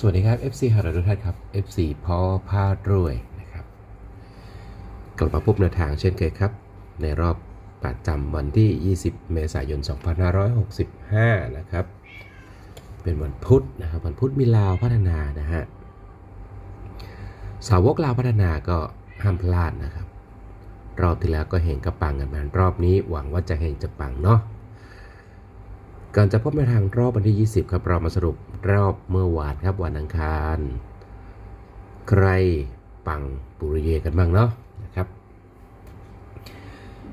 สวัสดีครับ FC ฮาร์ดทุกท่านครับ FC พ่อพารวยนะครับ กลับมาพบแนวทางเช่นเคยครับ ในรอบประจำวันที่ 20 เมษายน 2565 นะครับ เป็นวันพุธนะครับ วันพุธมีลาวพัฒนานะฮะ สาวกลาวพัฒนาก็ห้ามพลาดนะครับ รอบที่แล้วก็เห็นกระปังกันมารอบนี้หวังว่าจะเห็นจะปังเนาะ ก่อนจะพบในทางรอบวันที่ 20 ครับ เรามาสรุปรอบเมื่อวานครับวันอังคาร ใครปังปุริเยกันบ้างเนาะนะครับ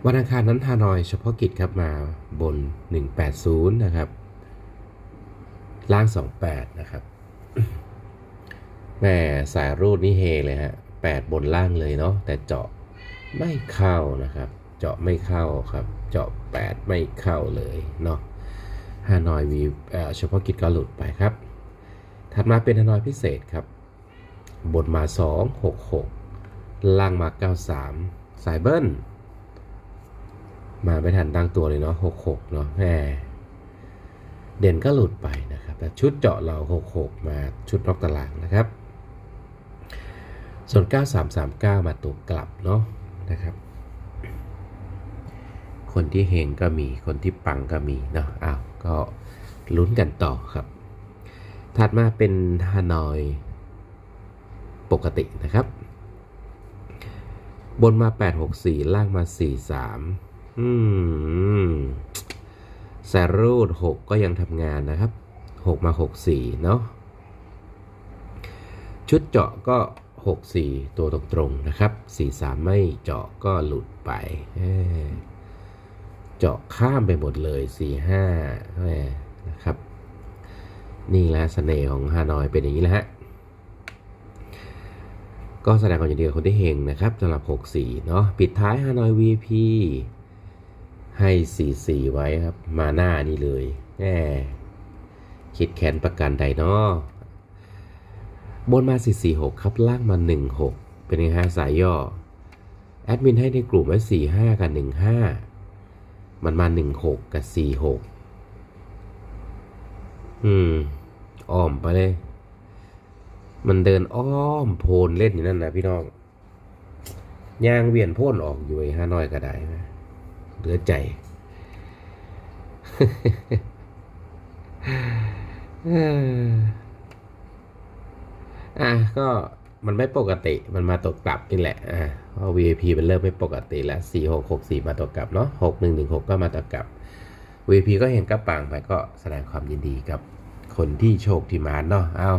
วันอังคารนั้นฮานอยเฉพาะกิจครับมาบน 180 นะครับ ล่าง 28 นะครับแม่สายรูดนี่เฮเลยฮะ8บนล่างเลยเนาะแต่เจาะไม่เข้านะครับ เจาะไม่เข้าครับ เจาะ8ไม่เข้าเลยเนาะ ฮานอยวีเฉพาะกิจก็หลุดไปครับ ถัดมาเป็นฮานอยพิเศษครับ บนมา 2 6 6 ล่างมา 93 สายเบิ้ล มาไม่ทันตั้งตัวเลยเนาะ 6 6 เนาะแหมเด่นก็หลุดไปนะครับแต่ชุดเจาะเรา 6 6 มาชุดนอกตารางนะครับ ส่วน 9339 มาตัวกลับเนาะนะครับคนที่เฮงก็มี คนที่ปังก็มีเนาะอ้าว ก็ลุ้นกันต่อครับ ถัดมาเป็นฮานอยปกตินะครับ บนมา 864 ล่างมา 43 อืมแซรูด 6 ก็ยังทำงานนะครับ 6 มา 64 เนาะชุดเจาะก็ 64 ตัวตรงๆนะครับ 43 ไม่เจาะก็หลุดไปอ เจาะข้ามไปหมดเลย4 5แหมนะครับ นี่แหละเสน่ห์ของฮานอยเป็นอย่างนี้แหละฮะก็แสดงความยินดีกับคนที่เฮงนะครับสำหรับ 64 เนาะปิดท้ายฮานอย VP ให้ 44 ไว้ครับ มาหน้านี่เลยแหมคิดแค้นประกันใดเนาะบนมา 446 ครับ ล่างมา 16 เป็นไงฮะสายย่อ แอดมินให้ในกลุ่มไว้ 45 กับ 15 มันมา16กับ46อืมอ้อมไปเลย มันเดินอ้อมโพนเล่นอยู่นั่นนะพี่น้องยางเวียนโพ่นออกอยู่ไอ้ห้าน้อยก็ได้นะเหลือใจอออะก็ มันไม่ปกติ มันมาตกกลับนี่แหละ อ่าเพราะ VIP มันเริ่มไม่ปกติแล้ว 4664 มาตกกลับเนาะ6116 ก็มาตกกลับ VIP ก็เห็นกระปังไปก็แสดงความยินดีกับคนที่โชคที่มาเนาะ เอา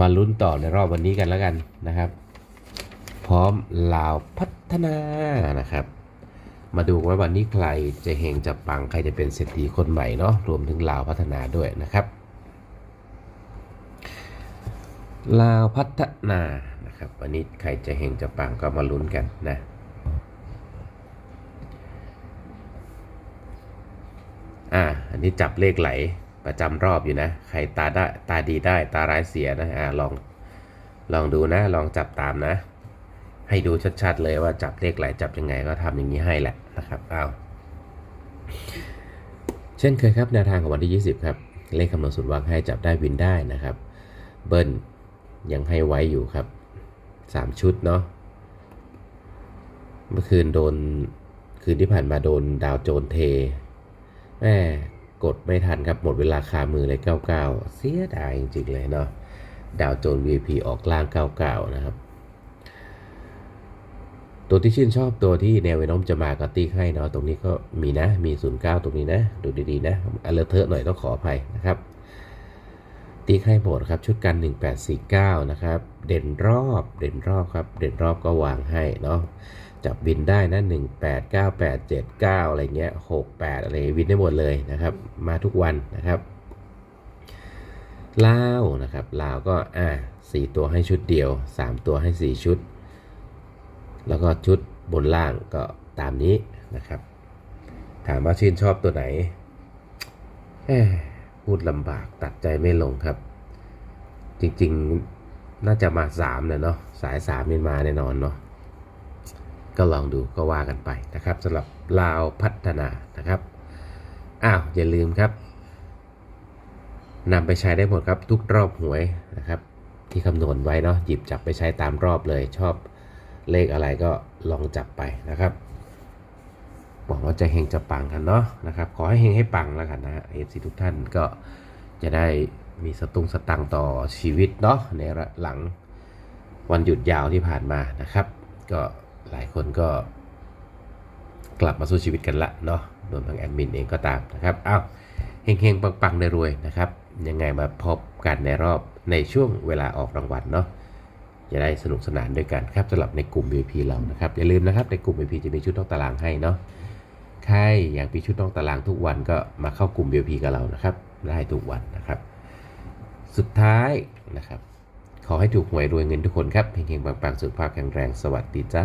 มาลุ้นต่อในรอบวันนี้กันแล้วกันนะครับ พร้อมลาวพัฒนานะครับ มาดูว่าวันนี้ใครจะเฮงจะปังใครจะเป็นเศรษฐีคนใหม่เนาะ รวมถึงลาวพัฒนาด้วยนะครับ ลาวพัฒนานะครับวันนี้ใครจะเฮงจะปังก็มาลุ้นกันนะอ่าอันนี้จับเลขไหลประจำรอบอยู่นะ ใครตาได้ตาดีได้ตาร้ายเสียนะอ่าลองลองดูนะ ลองจับตามนะ ให้ดูชัดๆเลยว่าจับเลขไหลจับยังไงก็ทำอย่างนี้ให้แหละนะครับเอาเช่นเคยครับแนวทางของวันที่ 20 ครับ เลขคำนวณสุดวางให้จับได้วินได้นะครับ เบิ้ล ยังให้ไว้อยู่ครับ 3 ชุดเนาะเมื่อคืนโดนคืนที่ผ่านมาโดนดาวโจนเทแม่กดไม่ทันครับหมดเวลาคามือเลย 99 เสียดายจริงๆเลยเนาะดาวโจน VP ออกล่าง 99 นะครับ ตัวที่ชื่นชอบตัวที่แนวเวน้อมจะมาก็ตีให้เนาะตรงนี้ก็มีนะมี 09 ตรงนี้นะ ดูดีๆนะอเลเทอะหน่อยต้องขออภัยนะครับ ตีให้หมดครับชุดกัน 1849 นะครับ เด่นรอบเด่นรอบครับ เด่นรอบก็วางให้เนาะจับวินได้นะ 18 98 79 อะไรเงี้ย 68 อะไรวินได้หมดเลยนะครับ มาทุกวันนะครับลาวนะครับลาวก็อ่าสี่ตัวให้ชุดเดียว 3 ตัวให้ 4 ชุด แล้วก็ชุดบนล่างก็ตามนี้นะครับ ถามว่าชื่นชอบตัวไหนเอ พูดลำบากตัดใจไม่ลงครับ จริงๆน่าจะมา3เลยเนาะสาย3นี่มาแน่นอนเนาะก็ลองดูก็ว่ากันไปนะครับสำหรับลาวพัฒนานะครับอ้าวอย่าลืมครับนำไปใช้ได้หมดครับทุกรอบหวยนะครับ ที่คำนวณไว้เนาะหยิบจับไปใช้ตามรอบเลยชอบเลขอะไรก็ลองจับไปนะครับ หวังว่าจะเฮงจะปังกันเนาะนะครับ ขอให้เฮงให้ปังแล้วกันนะเอฟซีทุกท่านก็จะได้มีสตุงสตังต่อชีวิตเนาะในหลังวันหยุดยาวที่ผ่านมานะครับ ก็หลายคนก็กลับมาสู้ชีวิตกันละเนาะรวมทั้งแอดมินเองก็ตามนะครับอ้าวเฮงๆปังๆได้รวยๆนะครับ ยังไงมาพบกันในรอบในช่วงเวลาออกรางวัลเนาะจะได้สนุกสนานด้วยกันครับสำหรับในกลุ่ม VIP เรานะครับ อย่าลืมนะครับในกลุ่ม VIP จะมีชุดนอกตารางให้เนาะ ใครอยากมีชุดนองตารางทุกวันก็มาเข้ากลุ่ม VIP กับเรานะครับ ได้ทุกวันนะครับ สุดท้ายนะครับ ขอให้ถูกหวยรวยเงินทุกคนครับเพียงๆปังๆสุขภาพแข็งแรงสวัสดีจ้า